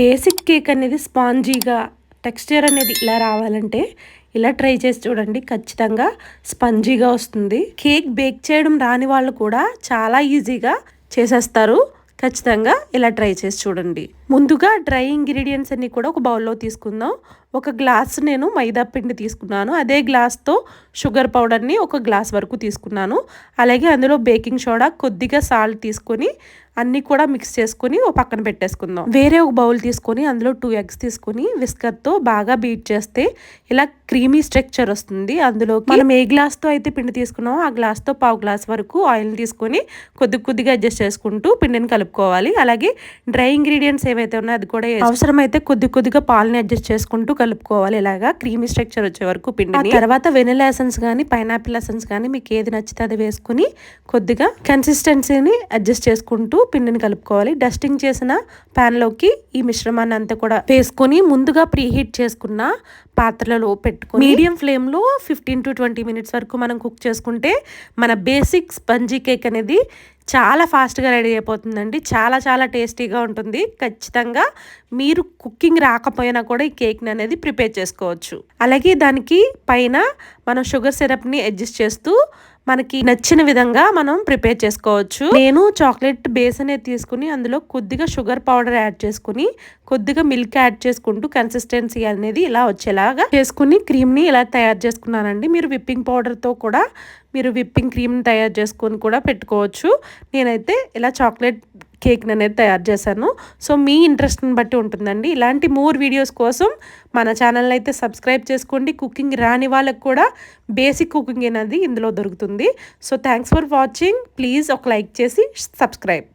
Basic cake అనేది స్పాంజీగా texture అనేది ఇలా రావాలంటే ఇలా ట్రై చేసి చూడండి. ఖచ్చితంగా స్పంజీగా వస్తుంది. కేక్ బేక్ చేయడం రాని వాళ్ళు కూడా చాలా ఈజీగా చేసేస్తారు. ఖచ్చితంగా ఇలా ట్రై చేసి చూడండి. ముందుగా డ్రై ఇంగ్రీడియంట్స్ అన్నీ కూడా ఒక బౌల్లో తీసుకుందాం. ఒక గ్లాస్ నేను మైదా పిండి తీసుకున్నాను. అదే గ్లాస్తో షుగర్ పౌడర్ని ఒక గ్లాస్ వరకు తీసుకున్నాను. అలాగే అందులో బేకింగ్ సోడా కొద్దిగా సాల్ట్ తీసుకొని అన్నీ కూడా మిక్స్ చేసుకొని ఒక పక్కన పెట్టేసుకుందాం. వేరే ఒక బౌల్ తీసుకొని అందులో టూ ఎగ్స్ తీసుకొని విస్కర్తో బాగా బీట్ చేస్తే ఇలా క్రీమీ స్ట్రక్చర్ వస్తుంది. అందులో మనం ఏ గ్లాస్తో అయితే పిండి తీసుకున్నామో ఆ గ్లాస్తో పావు గ్లాస్ వరకు ఆయిల్ తీసుకొని కొద్ది కొద్దిగా అడ్జస్ట్ చేసుకుంటూ పిండిని కలుపుకోవాలి. అలాగే డ్రై ఇంగ్రీడియంట్స్ ఏవైతే ఉన్నాయో అది కూడా అవసరమైతే కొద్ది కొద్దిగా పాలని అడ్జస్ట్ చేసుకుంటూ కలుపుకోవాలి. ఇలాగా క్రీమీ స్ట్రక్చర్ వచ్చే వరకు పిండి తర్వాత వెనిలా ఎసెన్స్ కానీ పైనాపిల్ ఎసెన్స్ కానీ మీకు ఏది నచ్చితే అది వేసుకుని కొద్దిగా కన్సిస్టెన్సీని అడ్జస్ట్ చేసుకుంటూ పిండిని కలుపుకోవాలి. డస్టింగ్ చేసిన లోకి ఈ మిశ్రమాన్ని అంతా కూడా వేసుకొని ముందుగా ప్రీహీట్ చేసుకున్న పాత్రలలో పెట్టుకుని మీడియం ఫ్లేమ్లో ఫిఫ్టీన్ టు ట్వంటీ మినిట్స్ వరకు మనం కుక్ చేసుకుంటే మన బేసిక్ స్పంజీ కేక్ అనేది చాలా ఫాస్ట్గా రెడీ అయిపోతుందండి. చాలా చాలా టేస్టీగా ఉంటుంది. ఖచ్చితంగా మీరు కుకింగ్ రాకపోయినా కూడా ఈ కేక్ని అనేది ప్రిపేర్ చేసుకోవచ్చు. అలాగే దానికి పైన మనం షుగర్ సిరప్ని అడ్జస్ట్ చేస్తూ మనకి నచ్చిన విధంగా మనం ప్రిపేర్ చేసుకోవచ్చు. నేను చాక్లెట్ బేస్ అనేది తీసుకుని అందులో కొద్దిగా షుగర్ పౌడర్ యాడ్ చేసుకుని కొద్దిగా మిల్క్ యాడ్ చేసుకుంటూ కన్సిస్టెన్సీ అనేది ఇలా వచ్చేలాగా చేసుకుని క్రీమ్ని ఇలా తయారు చేసుకున్నానండి. మీరు విప్పింగ్ పౌడర్తో కూడా మీరు విప్పింగ్ క్రీమ్ని తయారు చేసుకొని కూడా పెట్టుకోవచ్చు. నేనైతే ఇలా చాక్లెట్ కేక్ని అనేది తయారు చేశాను. సో మీ ఇంట్రెస్ట్ని బట్టి ఉంటుందండి. ఇలాంటి మోర్ వీడియోస్ కోసం మన ఛానల్ని అయితే సబ్స్క్రైబ్ చేసుకోండి. కుకింగ్ రాని వాళ్ళకు కూడా బేసిక్ కుకింగ్ అనేది ఇందులో దొరుకుతుంది. So thanks for watching. Please ఒక లైక్ చేసి సబ్స్క్రైబ్.